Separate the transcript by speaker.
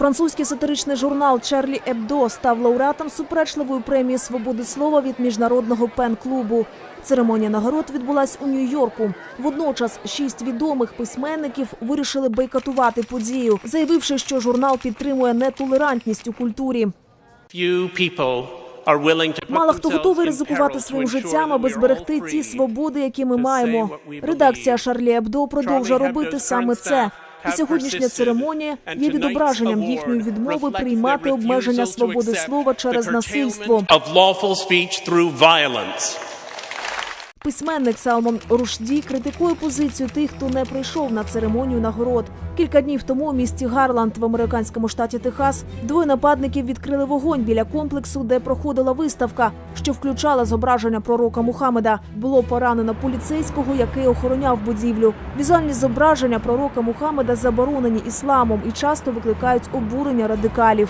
Speaker 1: Французький сатиричний журнал Чарлі Ебдо став лауреатом суперечливої премії свободи слова від міжнародного пен-клубу. Церемонія нагород відбулась у Нью-Йорку. Водночас шість відомих письменників вирішили бойкотувати подію, заявивши, що журнал підтримує нетолерантність у культурі. Мало хто готовий ризикувати своїм життям, аби зберегти ті свободи, які ми маємо. Редакція. Шарлі Ебдо продовжує робити саме це. І сьогоднішня церемонія є відображенням їхньої відмови приймати обмеження свободи слова через насильство. Письменник Салмон Рушді критикує позицію тих, хто не прийшов на церемонію нагород. Кілька днів тому у місті Гарланд в американському штаті Техас двоє нападників відкрили вогонь біля комплексу, де проходила виставка, що включала зображення пророка Мухаммеда. Було поранено поліцейського, який охороняв будівлю. Візуальні зображення пророка Мухаммеда заборонені ісламом і часто викликають обурення радикалів.